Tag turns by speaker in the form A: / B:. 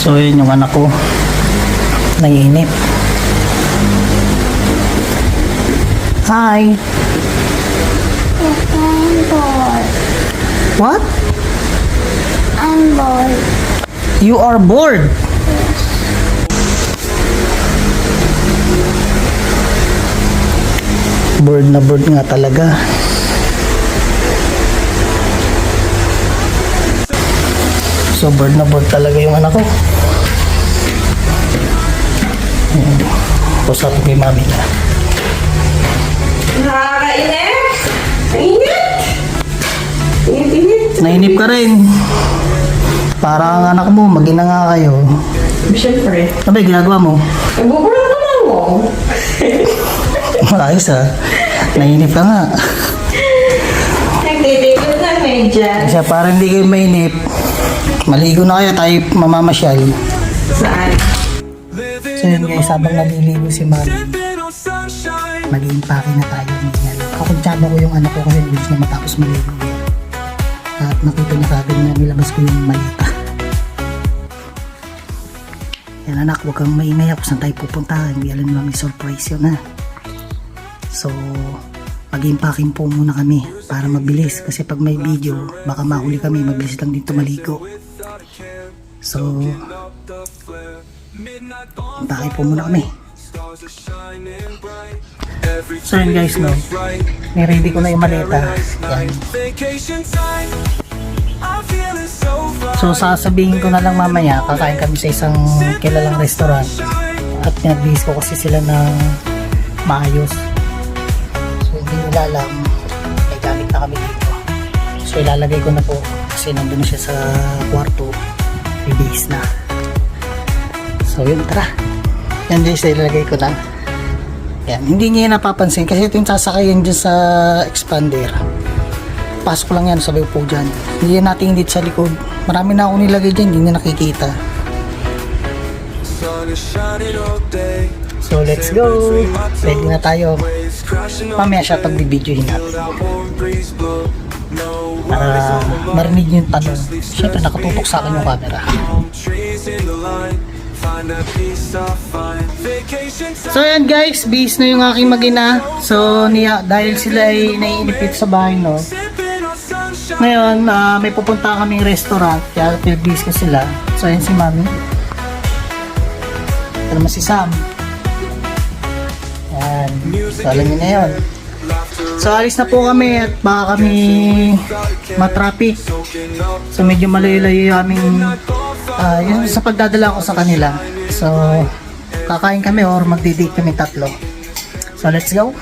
A: So yun yung anak ko. Nanginip. Hi.
B: I'm bored.
A: What?
B: I'm bored.
A: You are bored. Bored na bored nga talaga. So bored na bored talaga yung anak ko. Ko yung mami na.
C: Nakakainip! Init! Init-init!
A: Nainip ka rin. Para ang anak mo, magina nga kayo.
C: Siyempre.
A: Ano ba ginagawa mo?
C: Nagbubulang ka na mo.
A: Maayos ah. Nainip ka nga.
C: Nagtitigil na medyan.
A: Kasi para hindi kayo mainip, maligo na kayo tayo mamamasyal.
C: Saan?
A: So yun guys, habang naliligo si mami, mag-iimpake na tayo. Yan. Kakuntsaba ko yung anak ko kasi gusto na matapos maligo. At nakita niya kagad na nilabas ko yung malita. Yan anak, huwag kang maingay ako saan tayo pupunta. Hindi alam naman may surprise yun ha. So, mag-impaking po muna kami para mabilis. Kasi pag may video, baka mahuli kami. Mabilis lang dito maligo. So, impake po muna kami. So yun guys, no. Niready ko na yung maleta. Yan. So sasabihin ko na lang mamaya, kakain kami sa isang kilalang restaurant. At pinag-base ko kasi sila ng maayos. So hindi nila alam, may gamit na kami dito. So ilalagay ko na po kasi nandun na siya sa kwarto. Base na. So yun, tara. Yan guys, ilalagay ko na. Yan, hindi niya napapansin kasi ito yung sasakayin dyan sa expander. Pasok lang yan, sabay po dyan. Hindi yan natin dito sa likod. Marami na ako nilagay dyan, hindi niya nakikita. So let's go! Ready na tayo. Mamaya siya pagbibidyohin natin. Para marinig niyo yung tanong. Siyempre nakatutok sa akin yung camera. So yan guys, bis na yung aking magina. So niya, dahil sila ay naiinipit sa bahay no. Ngayon, ah, may pupunta kaming restaurant. Kaya bis ko sila. So yan si Mami. Ito naman si Sam. Yan. So alam niyo na yun. So alis na po kami at baka kami matraffic. So medyo malayo-layo aming ah, yun sa pagdadala ko sa kanila. So kakain kami or magdi-date kami tatlo. So let's go.